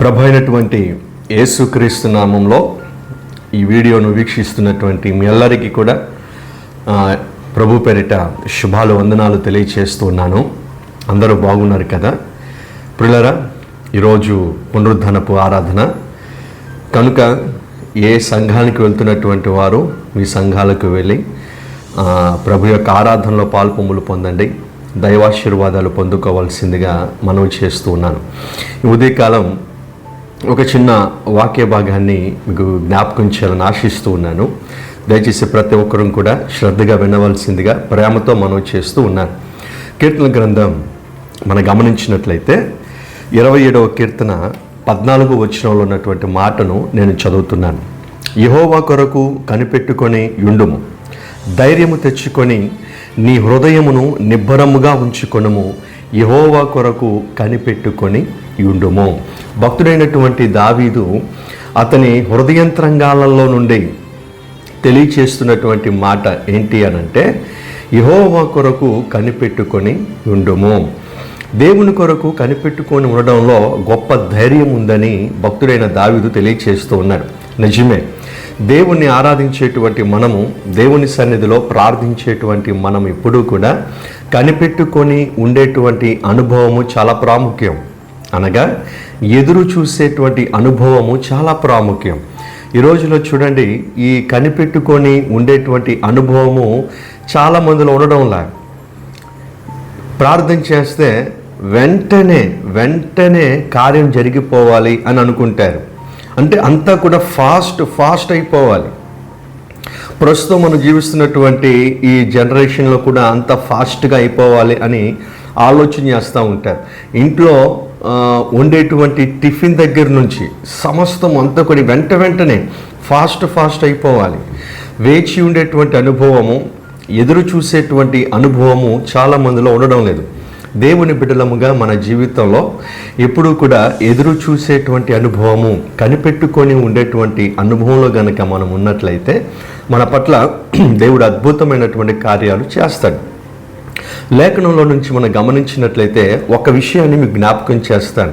ప్రభు అయినటువంటి యేసుక్రీస్తు నామంలో ఈ వీడియోను వీక్షిస్తున్నటువంటి మీ అందరికీ కూడా ప్రభు పేరిట శుభాలు వందనాలు తెలియచేస్తున్నాను అందరూ బాగున్నారు కదా? పిల్లరా ఈరోజు పునరుద్ధనపు ఆరాధన. కనుక ఏ సంఘానికి వెళ్తున్నటువంటి వారు మీ సంఘాలకు వెళ్ళి ప్రభు యొక్క ఆరాధనలో పాల్పొమ్ములు పొందండి. దైవాశీర్వాదాలు పొందుకోవాల్సిందిగా మనవి చేస్తూ ఉన్నాను. ఉదయకాలం ఒక చిన్న వాక్య భాగాన్ని మీకు జ్ఞాపకం చేయాలని ఆశిస్తూ ఉన్నాను. దయచేసి ప్రతి ఒక్కరూ కూడా శ్రద్ధగా వినవలసిందిగా ప్రేమతో మనం చేస్తూ ఉన్నాను. కీర్తన గ్రంథం మనం గమనించినట్లయితే ఇరవై ఏడవ కీర్తన పద్నాలుగు వచనంలో ఉన్నటువంటి మాటను నేను చదువుతున్నాను. యహోవా కొరకు కనిపెట్టుకొని యుండుము. ధైర్యము తెచ్చుకొని నీ హృదయమును నిబ్బరముగా ఉంచుకొనుము. యహోవా కొరకు కనిపెట్టుకొని యుండుము. భక్తుడైనటువంటి దావీదు అతని హృదయంత్రంగాలలో నుండి తెలియచేస్తున్నటువంటి మాట ఏంటి అనంటే యహోవా కొరకు కనిపెట్టుకొని ఉండుము దేవుని కొరకు కనిపెట్టుకొని ఉండడంలో గొప్ప ధైర్యం ఉందని భక్తుడైన దావీదు తెలియచేస్తూ ఉన్నాడు. నిజమే దేవుణ్ణి ఆరాధించేటువంటి మనము దేవుని సన్నిధిలో ప్రార్థించేటువంటి మనం ఎప్పుడూ కూడా కనిపెట్టుకొని ఉండేటువంటి అనుభవము చాలా ప్రాముఖ్యం. అనగా ఎదురు చూసేటువంటి అనుభవము చాలా ప్రాముఖ్యం. ఈ రోజులో చూడండి ఈ కనిపెట్టుకొని ఉండేటువంటి అనుభవము చాలా మందిలో ఉండడంలా. ప్రార్థన చేస్తే వెంటనే వెంటనే కార్యం జరిగిపోవాలి అని అనుకుంటారు. అంటే అంతా కూడా ఫాస్ట్ ఫాస్ట్ అయిపోవాలి. ప్రస్తుతం మనం జీవిస్తున్నటువంటి ఈ జనరేషన్లో కూడా అంత ఫాస్ట్గా అయిపోవాలి అని ఆలోచన చేస్తూ ఉంటారు. ఇంట్లో ఉండేటువంటి వండేటువంటి టిఫిన్ దగ్గర నుంచి సమస్తం అంతా కూడా వెంట వెంటనే ఫాస్ట్ ఫాస్ట్ అయిపోవాలి. వేచి ఉండేటువంటి అనుభవము ఎదురు చూసేటువంటి అనుభవము చాలా మందిలో ఉండడం లేదు. దేవుని బిడ్డలముగా మన జీవితంలో ఎప్పుడూ కూడా ఎదురు చూసేటువంటి అనుభవము కనిపెట్టుకొని ఉండేటువంటి అనుభవంలో గనక మనం ఉన్నట్లయితే మన పట్ల దేవుడు అద్భుతమైనటువంటి కార్యాలు చేస్తాడు. లేఖనంలో నుంచి మనం గమనించినట్లయితే ఒక విషయాన్ని మీకు జ్ఞాపకం చేస్తాను.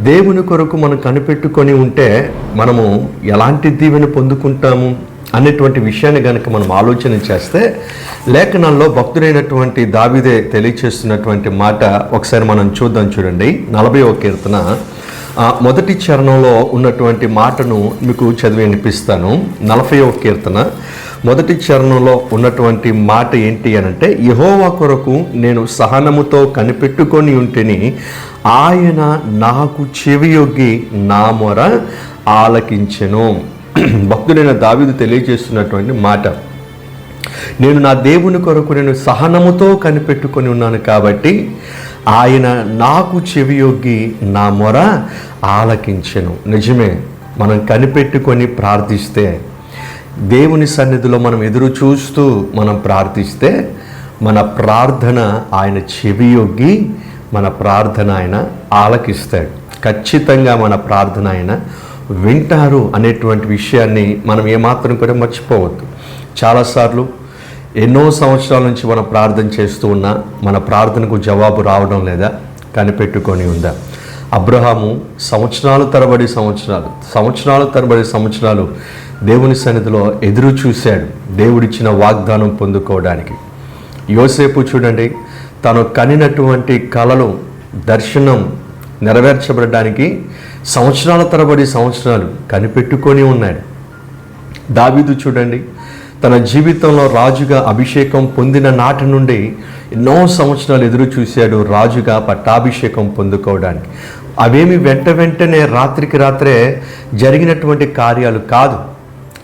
దేవుని కొరకు మనం కనిపెట్టుకొని ఉంటే మనము ఎలాంటి దీవెని పొందుకుంటాము? అనేటువంటి విషయాన్ని కనుక మనం ఆలోచన చేస్తే లేఖనాల్లో భక్తుడైనటువంటి దావిదే తెలియచేస్తున్నటువంటి మాట ఒకసారి మనం చూద్దాం చూడండి. నలభై ఒక కీర్తన మొదటి చరణంలో ఉన్నటువంటి మాటను మీకు చదివి వినిపిస్తాను. నలభై ఒక కీర్తన. మొదటి చరణంలో ఉన్నటువంటి మాట ఏంటి అనంటే యహోవా కొరకు నేను సహనముతో కనిపెట్టుకొని ఉంటేని ఆయన నాకు చెవియొగ్గి నా మొర ఆలకించెను. భక్తుడైన దావిదు తెలియజేస్తున్నటువంటి మాట. నేను నా దేవుని కొరకు నేను సహనముతో కనిపెట్టుకొని ఉన్నాను కాబట్టి ఆయన నాకు చెవియొగ్గి నా మొర ఆలకించను. నిజమే మనం కనిపెట్టుకొని ప్రార్థిస్తే దేవుని సన్నిధిలో మనం ఎదురు చూస్తూ మనం ప్రార్థిస్తే మన ప్రార్థన ఆయన చెవియొగ్గి మన ప్రార్థన ఆయన ఆలకిస్తాడు. ఖచ్చితంగా మన ప్రార్థన ఆయన వింటారు అనేటువంటి విషయాన్ని మనం ఏమాత్రం కూడా మర్చిపోవద్దు. చాలాసార్లు ఎన్నో సంవత్సరాల నుంచి మనం ప్రార్థన చేస్తూ ఉన్నా మన ప్రార్థనకు జవాబు రావడం లేదా కనిపెట్టుకొని ఉందా? అబ్రహాము సంవత్సరాలు తరబడి సంవత్సరాలు సంవత్సరాల తరబడి సంవత్సరాలు దేవుని సన్నిధిలో ఎదురు చూశాడు దేవుడిచ్చిన వాగ్దానం పొందుకోవడానికి. యోసేపు చూడండి తను కనినటువంటి కళలు దర్శనం నెరవేర్చబడడానికి సంవత్సరాల తరబడి సంవత్సరాలు కనిపెట్టుకొని ఉన్నాడు. దావీదు చూడండి తన జీవితంలో రాజుగా అభిషేకం పొందిన నాటి నుండి ఎన్నో సంవత్సరాలు ఎదురు చూశాడు రాజుగా పట్టాభిషేకం పొందుకోవడానికి. అవేమి వెంట వెంటనే రాత్రికి రాత్రే జరిగినటువంటి కార్యాలు కాదు.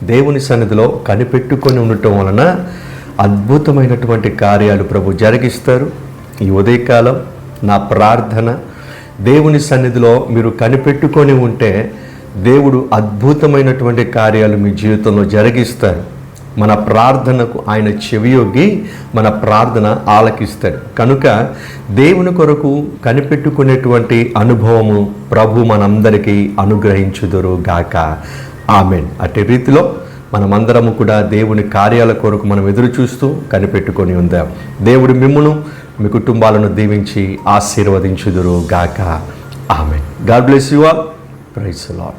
దేవుని సన్నిధిలో కనిపెట్టుకొని ఉండటం వలన అద్భుతమైనటువంటి కార్యాలు ప్రభు జరిగిస్తారు. ఈ ఉదయకాలం నా ప్రార్థన దేవుని సన్నిధిలో మీరు కనిపెట్టుకొని ఉంటే దేవుడు అద్భుతమైనటువంటి కార్యాలు మీ జీవితంలో జరిగిస్తారు. మన ప్రార్థనకు ఆయన చెవియొగ్గి మన ప్రార్థన ఆలకిస్తాడు. కనుక దేవుని కొరకు కనిపెట్టుకునేటువంటి అనుభవము ప్రభు మనందరికీ అనుగ్రహించుదురు గాక ఆమెన్. అట్టి రీతిలో మనమందరము కూడా దేవుని కార్యాల కొరకు మనం ఎదురు చూస్తూ కనిపెట్టుకొని ఉందాం. దేవుడు మిమ్మును మీ కుటుంబాలను దీవించి ఆశీర్వదించుదురు గాక ఆమె God bless you all. Praise lord